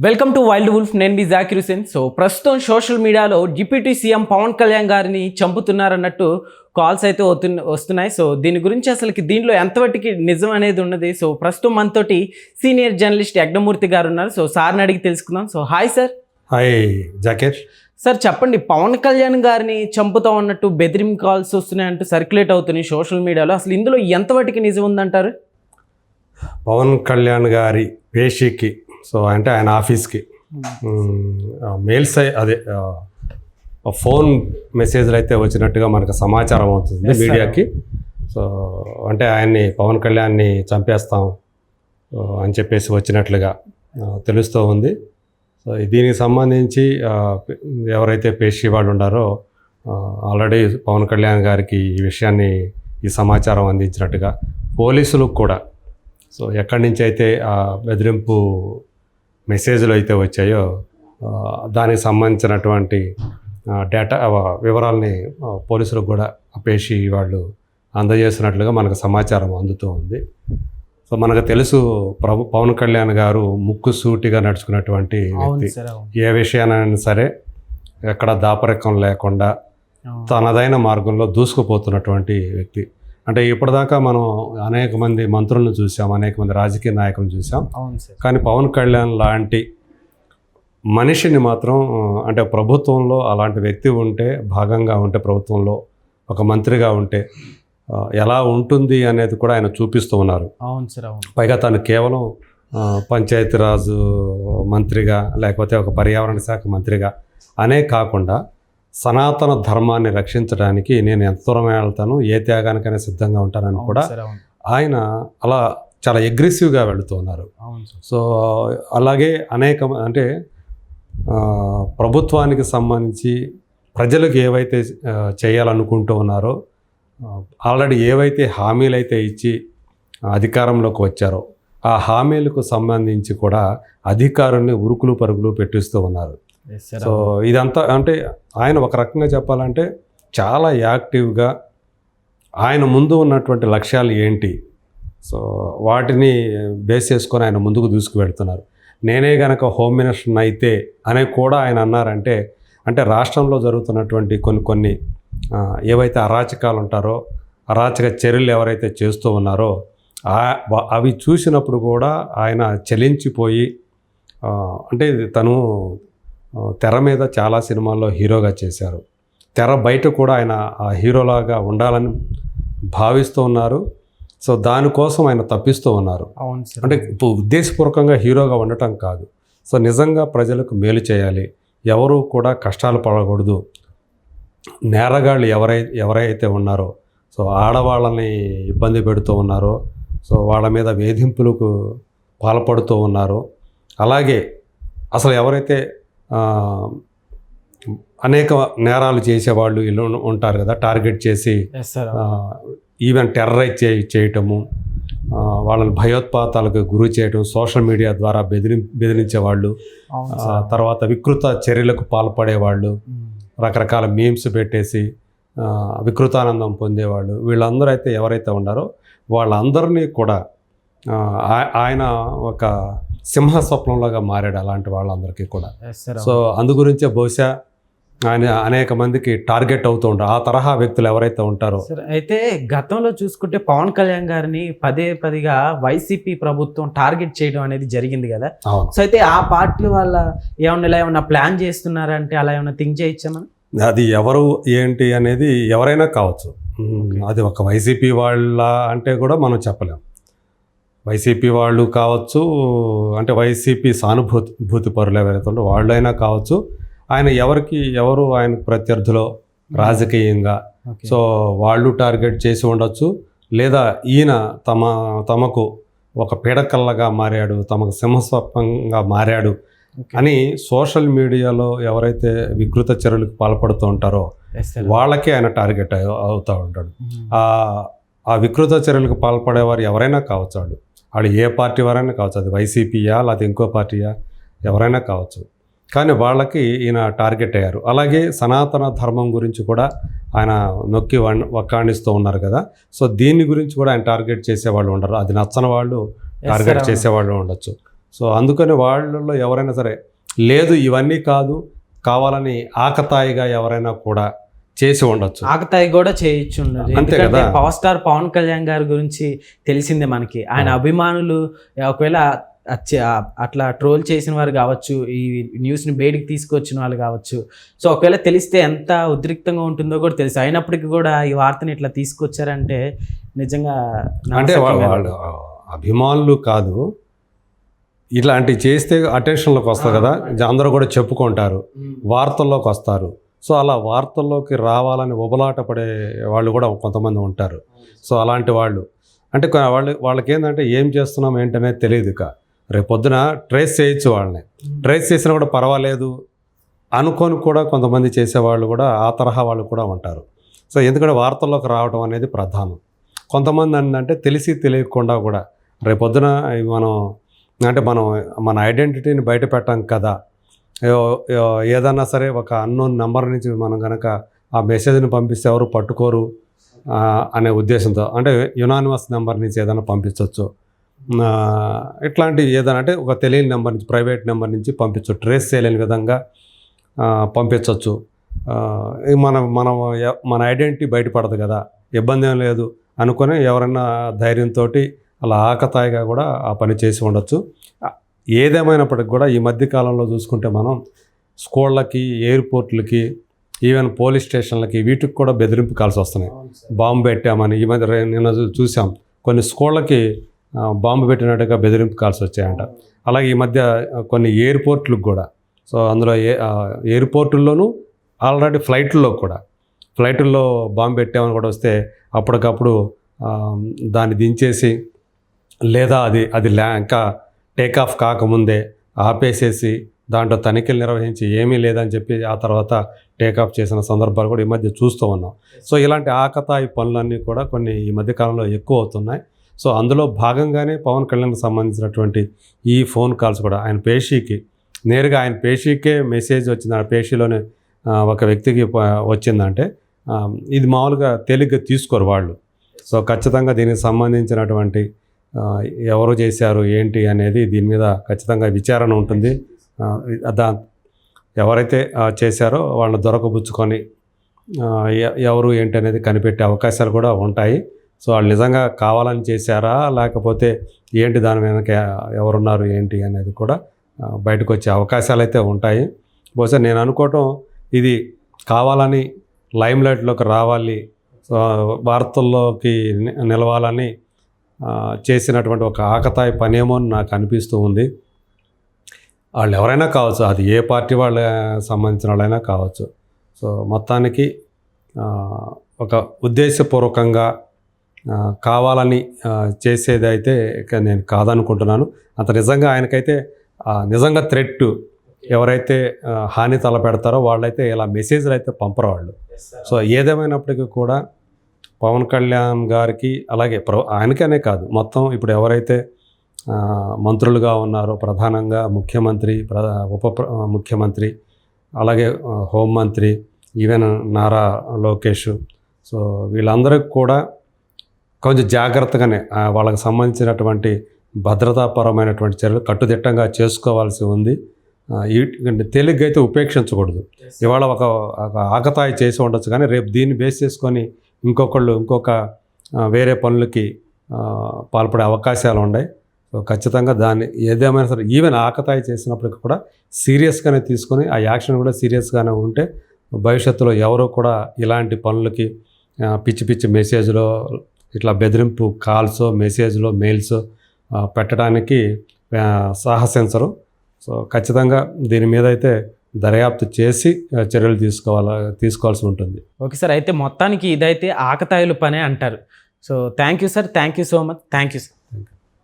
Welcome to wild wolf నేను మీ Zakir Hussain so ప్రస్తుతం సోషల్ మీడియాలో డిప్యూటీ సీఎం పవన్ కళ్యాణ్ గారిని చంపుతున్నారన్నట్టు కాల్స్ అయితే వస్తున్న- వస్తున్నాయి. సో దీని గురించి అసలుకి దీనిలో ఎంతవరకు నిజం అనేది ఉన్నది? సో ప్రస్తుతం మనతోటి సీనియర్ జర్నలిస్ట్ యజ్ఞమూర్తి గారు ఉన్నారు. సో సార్ని అడిగి తెలుసుకుందాం. So hi sir hi Zakir sir చెప్పండి. పవన్ కళ్యాణ్ గారిని చంపుతాం అన్నట్టు బెదిరింగ్ కాల్స్ వస్తున్నాయంటూ సర్క్యులేట్ అవుతున్నాయి సోషల్ మీడియాలో అసలు ఇందులో ఎంతవరకు నిజం ఉందంటారు? పవన్ కళ్యాణ్ గారి పేషీకి సో అంటే ఆయన ఆఫీస్కి. మెయిల్స్ అయి- అదే ఫోన్ మెసేజ్లు అయితే వచ్చినట్టుగా మనకు సమాచారం అవుతుంది. మీడియాకి. సో అంటే ఆయన్ని పవన్ కళ్యాణ్ని చంపేస్తాం అని చెప్పేసి వచ్చినట్లుగా తెలుస్తూ ఉంది. సో దీనికి సంబంధించి ఎవరైతే పేషీ వాళ్ళు ఉన్నారో ఆల్రెడీ పవన్ కళ్యాణ్ గారికి ఈ విషయాన్ని ఈ సమాచారం అందించినట్టుగా పోలీసులకు కూడా సో ఎక్కడి నుంచి అయితే ఆ బెదిరింపు మెసేజ్లు అయితే వచ్చాయో దానికి సంబంధించినటువంటి డేటా వివరాల్ని పోలీసులకు కూడా పేషి వాళ్ళు అందజేసినట్లుగా మనకు సమాచారం అందుతూ ఉంది. సో మనకు తెలుసు ప్రభు పవన్ కళ్యాణ్ గారు ముక్కు సూటిగా నడుచుకున్నటువంటి వ్యక్తి. ఏ విషయానైనా సరే ఎక్కడ దాపరికం లేకుండా. తనదైన మార్గంలో దూసుకుపోతున్నటువంటి వ్యక్తి. అంటే ఇప్పటిదాకా మనం అనేక మంది మంత్రులను చూసాం అనేక మంది రాజకీయ నాయకులను చూసాం. కానీ పవన్ కళ్యాణ్ లాంటి మనిషిని మాత్రం అంటే ప్రభుత్వంలో అలాంటి వ్యక్తి ఉంటే భాగంగా ఉంటే ప్రభుత్వంలో ఒక మంత్రిగా ఉంటే ఎలా ఉంటుంది అనేది కూడా ఆయన చూపిస్తూ ఉన్నారు. అవును సార్ అవును. పైగా తను కేవలం పంచాయతీరాజు మంత్రిగా లేకపోతే ఒక పర్యావరణ శాఖ మంత్రిగా అనే కాకుండా సనాతన ధర్మాన్ని రక్షించడానికి నేను ఎంత దూరం వెళ్తాను ఏ త్యాగానికైనా సిద్ధంగా ఉంటానని కూడా ఆయన అలా చాలా అగ్రెసివ్గా వెళుతున్నారు. సో అలాగే అనేక అంటే ప్రభుత్వానికి సంబంధించి ప్రజలకు ఏవైతే చేయాలనుకుంటూ ఉన్నారో ఆల్రెడీ ఏవైతే హామీలు అయితే ఇచ్చి అధికారంలోకి వచ్చారో ఆ హామీలకు సంబంధించి కూడా అధికారుల్ని ఉరుకులు పరుగులు పెట్టిస్తూ ఉన్నారు. సో ఇదంతా అంటే ఆయన ఒక రకంగా చెప్పాలంటే చాలా యాక్టివ్గా ఆయన ముందు ఉన్నటువంటి లక్ష్యాలు ఏంటి? సో వాటిని బేస్ చేసుకొని ఆయన ముందుకు దూసుకువెడుతున్నారు నేనే గనక హోమ్ మినిస్టర్ అయితే అని కూడా ఆయన అన్నారంటే అంటే రాష్ట్రంలో జరుగుతున్నటువంటి కొన్ని కొన్ని ఏవైతే అరాచకాలు ఉంటారో అరాచక చర్యలు ఎవరైతే చేస్తూ ఉన్నారో అవి చూసినప్పుడు కూడా ఆయన చలించిపోయి అంటే తను తెర మీద చాలా సినిమాల్లో హీరోగా చేశారు. తెర బయట కూడా ఆయన ఆ హీరోలాగా ఉండాలని భావిస్తూ ఉన్నారు. సో దానికోసం ఆయన తప్పిస్తూ ఉన్నారు. అవును సార్. అంటే ఇప్పుడు ఉద్దేశపూర్వకంగా హీరోగా ఉండటం కాదు. సో నిజంగా ప్రజలకు మేలు చేయాలి. ఎవరు కూడా కష్టాలు పడకూడదు. నేరగాళ్ళు ఎవరై ఎవరైతే ఉన్నారో సో ఆడవాళ్ళని ఇబ్బంది పెడుతూ ఉన్నారో సో వాళ్ళ మీద వేధింపులకు పాల్పడుతూ ఉన్నారో. అలాగే అసలు ఎవరైతే అనేక నేరాలు చేసేవాళ్ళు ఇల్లు ఉంటారు కదా టార్గెట్ చేసి ఈవెన్ టెర్రరైజ్ చే చేయటము వాళ్ళని భయోత్పాతాలకు గురి చేయటం సోషల్ మీడియా ద్వారా బెదిరి బెదిరించేవాళ్ళు తర్వాత వికృత చర్యలకు పాల్పడేవాళ్ళు ఉమ్. రకరకాల మీమ్స్ పెట్టేసి వికృతానందం పొందేవాళ్ళు. వీళ్ళందరూ అయితే ఎవరైతే ఉన్నారో వాళ్ళందరినీ కూడా ఆయన ఒక సింహ స్వప్నంలాగా మారాడు అలాంటి వాళ్ళందరికీ కూడా. సో అందు గురించే బహుశా ఆయన అనేక మందికి టార్గెట్ అవుతూ ఉంటారు. ఆ తరహా వ్యక్తులు ఎవరైతే ఉంటారో. సార్ అయితే గతంలో చూసుకుంటే పవన్ కళ్యాణ్ గారిని పదే పదిగా వైసీపీ ప్రభుత్వం టార్గెట్ చేయడం అనేది జరిగింది కదా. సో అయితే ఆ పార్టీ వాళ్ళ ఏమన్నా ఇలా ఏమన్నా ప్లాన్ చేస్తున్నారంటే అలా ఏమన్నా థింక్ చేయొచ్చా మనం? అది ఎవరు ఏంటి అనేది ఎవరైనా కావచ్చు. అది ఒక వైసీపీ వాళ్ళ అంటే కూడా మనం చెప్పలేం. వైసీపీ వాళ్ళు కావచ్చు అంటే వైసీపీ సానుభూతి భూతి పరులు ఎవరైతే ఉంటారో వాళ్ళైనా కావచ్చు ఆయన ఎవరికి ఎవరు ఆయన ప్రత్యర్థులో రాజకీయంగా. సో వాళ్ళు టార్గెట్ చేసి ఉండొచ్చు. లేదా ఈయన తమ తమకు ఒక పీడకల్లగా మారాడు తమకు సింహస్వప్నంగా మారాడు. అని సోషల్ మీడియాలో ఎవరైతే వికృత చర్యలకు పాల్పడుతూ ఉంటారో వాళ్ళకే ఆయన టార్గెట్ అవుతూ ఉంటాడు. ఆ వికృత చర్యలకు పాల్పడేవారు ఎవరైనా కావచ్చు వాళ్ళు ఏ పార్టీ వారైనా కావచ్చు అది వైసీపీయా లేకపోతే ఇంకో పార్టీయా ఎవరైనా కావచ్చు. కానీ వాళ్ళకి ఈయన టార్గెట్ అయ్యారు. అలాగే సనాతన ధర్మం గురించి కూడా ఆయన నొక్కి వన్- వక్కాణిస్తూ ఉన్నారు కదా. సో దీని గురించి కూడా ఆయన టార్గెట్ చేసేవాళ్ళు ఉండరు. అది నచ్చని వాళ్ళు టార్గెట్. చేసేవాళ్ళు ఉండొచ్చు. సో అందుకని వాళ్ళలో ఎవరైనా సరే లేదు ఇవన్నీ కాదు కావాలని ఆకతాయిగా ఎవరైనా కూడా చేసి ఉండొచ్చు. ఆకతాయి కూడా చేయొచ్చు ఉండదు ఎందుకంటే. పవర్ స్టార్ పవన్ కళ్యాణ్ గారి గురించి తెలిసిందే మనకి. ఆయన అభిమానులు ఒకవేళ అట్లా ట్రోల్ చేసిన వారు కావచ్చు ఈ న్యూస్ని బయటికి తీసుకొచ్చిన వాళ్ళు కావచ్చు. సో ఒకవేళ తెలిస్తే ఎంత ఉద్రిక్తంగా ఉంటుందో కూడా తెలుసు. అయినప్పటికీ కూడా ఈ వార్తని ఇట్లా తీసుకొచ్చారంటే నిజంగా అంటే వాళ్ళు అభిమానులు కాదు. ఇలాంటివి చేస్తే అటెన్షన్లోకి వస్తారు కదా? అందరూ కూడా చెప్పుకుంటారు. వార్తల్లోకి వస్తారు. సో అలా వార్తల్లోకి రావాలని ఉబలాట పడే వాళ్ళు కూడా కొంతమంది ఉంటారు. సో అలాంటి వాళ్ళు. అంటే వాళ్ళు వాళ్ళకి ఏంటంటే ఏం చేస్తున్నాం ఏంటనేది తెలియదు ఇక. రేపొద్దున ట్రేస్ చేయొచ్చు వాళ్ళని. ట్రేస్ చేసినా కూడా పర్వాలేదు అనుకొని కూడా కొంతమంది చేసేవాళ్ళు కూడా ఆ తరహా వాళ్ళు కూడా ఉంటారు. సో ఎందుకంటే వార్తల్లోకి రావడం అనేది ప్రధానం. కొంతమంది ఏంటంటే తెలిసి తెలియకుండా కూడా రేపొద్దున మనం అంటే మనం మన ఐడెంటిటీని బయట పెట్టాం కదా ఏదన్నా సరే ఒక అన్నోన్ నెంబర్ నుంచి మనం కనుక ఆ మెసేజ్ని పంపిస్తే ఎవరు పట్టుకోరు అనే ఉద్దేశంతో. అంటే యునానిమస్ నెంబర్ నుంచి ఏదైనా పంపించవచ్చు ఇట్లాంటి ఏదైనా అంటే ఒక తెలియని నెంబర్ నుంచి ప్రైవేట్ నెంబర్ నుంచి పంపించవచ్చు ట్రేస్ చేయలేని విధంగా పంపించవచ్చు మన మనం మన ఐడెంటిటీ బయటపడదు కదా. ఇబ్బంది ఏం లేదు అనుకొని ఎవరైనా ధైర్యంతో అలా ఆకతాయిగా కూడా ఆ పని చేసి ఉండొచ్చు. ఏదేమైనప్పటికి కూడా ఈ మధ్య కాలంలో చూసుకుంటే మనం స్కూళ్ళకి ఎయిర్పోర్ట్లకి ఈవెన్ పోలీస్ స్టేషన్లకి వీటికి కూడా బెదిరింపు కాల్సి వస్తున్నాయి. బాంబు పెట్టామని ఈ మధ్య నిన్న చూసాం. కొన్ని స్కూళ్ళకి బాంబు పెట్టినట్టుగా బెదిరింపు కాల్సి వచ్చాయంట. అలాగే ఈ మధ్య కొన్ని ఎయిర్పోర్ట్లకు కూడా. సో అందులో ఏ ఎయిర్పోర్టుల్లోనూ ఆల్రెడీ ఫ్లైట్లో కూడా. ఫ్లైట్లో బాంబు పెట్టామని కూడా వస్తే అప్పటికప్పుడు దాన్ని దించేసి లేదా అది అది ల్యా ఇంకా టేకాఫ్ కాకముందే ఆపేసేసి దాంట్లో తనిఖీలు నిర్వహించి ఏమీ లేదని చెప్పి ఆ తర్వాత టేకాఫ్ చేసిన సందర్భాలు కూడా ఈ మధ్య చూస్తూ ఉన్నాం. సో ఇలాంటి ఆకతాయి పనులన్నీ కూడా కొన్ని ఈ మధ్య కాలంలో ఎక్కువ అవుతున్నాయి. సో అందులో భాగంగానే పవన్ కళ్యాణ్కి సంబంధించినటువంటి ఈ ఫోన్ కాల్స్ కూడా ఆయన పేషీకి నేరుగా ఆయన పేషీకే మెసేజ్ వచ్చింది. ఆ పేషీలోనే ఒక వ్యక్తికి వచ్చిందంటే ఇది మామూలుగా తేలిగ్గా తీసుకోరు వాళ్ళు. సో ఖచ్చితంగా దీనికి సంబంధించినటువంటి ఎవరు చేశారు ఏంటి అనేది దీని మీద ఖచ్చితంగా విచారణ ఉంటుంది. దా ఎవరైతే చేశారో వాళ్ళని దొరకబుచ్చుకొని ఎవరు ఏంటి అనేది కనిపెట్టే అవకాశాలు కూడా ఉంటాయి. సో వాళ్ళు నిజంగా కావాలని చేశారా లేకపోతే ఏంటి దాని వెనక ఎవరున్నారు ఏంటి అనేది కూడా బయటకు వచ్చే అవకాశాలు అయితే ఉంటాయి. బహుశా నేను అనుకోవటం ఇది కావాలని లైమ్ లైట్లోకి రావాలి వార్తల్లోకి నిలవాలని చేసినటువంటి ఒక ఆకతాయి పనేమో అని నాకు అనిపిస్తూ ఉంది. వాళ్ళు ఎవరైనా కావచ్చు అది ఏ పార్టీ వాళ్ళ సంబంధించిన వాళ్ళైనా కావచ్చు. సో మొత్తానికి ఒక ఉద్దేశపూర్వకంగా కావాలని ఆ, చేసేది అయితే ఇక నేను కాదనుకుంటున్నాను. అంత నిజంగా ఆయనకైతే నిజంగా థ్రెట్ ఎవరైతే హాని తలపెడతారో వాళ్ళైతే ఇలా మెసేజ్లు అయితే పంపరు వాళ్ళు. సో ఏదేమైనప్పటికీ కూడా పవన్ కళ్యాణ్ గారికి అలాగే ప్ర ఆయనకనే కాదు మొత్తం ఇప్పుడు ఎవరైతే మంత్రులుగా ఉన్నారో ప్రధానంగా ముఖ్యమంత్రి ఉప ముఖ్యమంత్రి అలాగే హోంమంత్రి ఈవెన్ నారా లోకేష్ సో వీళ్ళందరికీ కూడా కొంచెం జాగ్రత్తగానే వాళ్ళకి సంబంధించినటువంటి భద్రతాపరమైనటువంటి చర్యలు కట్టుదిట్టంగా చేసుకోవాల్సి ఉంది. తేలిగ్గా అయితే ఉపేక్షించకూడదు. ఇవాళ ఒక ఒక ఆకతాయి చేసి ఉండొచ్చు కానీ రేపు దీన్ని బేస్ చేసుకొని ఇంకొకళ్ళు ఇంకొక వేరే పనులకి పాల్పడే అవకాశాలు ఉన్నాయి. సో ఖచ్చితంగా దాన్ని ఏదేమైనా సరే ఈవెన్ ఆకతాయి చేసినప్పటికీ కూడా సీరియస్గానే తీసుకొని ఆ యాక్షన్ కూడా సీరియస్గానే ఉంటే భవిష్యత్తులో ఎవరు కూడా ఇలాంటి పనులకి పిచ్చి పిచ్చి మెసేజ్లో ఇట్లా బెదిరింపు కాల్స్ మెసేజ్లో మెయిల్స్ పెట్టడానికి సాహసించరు. సో ఖచ్చితంగా దీని మీద అయితే దర్యాప్తు చేసి చర్యలు తీసుకోవాల తీసుకోవాల్సి ఉంటుంది. ఓకే సార్ అయితే మొత్తానికి ఇదైతే ఆకతాయిల పనే అంటారు. So thank you sir thank you so much thank you sir.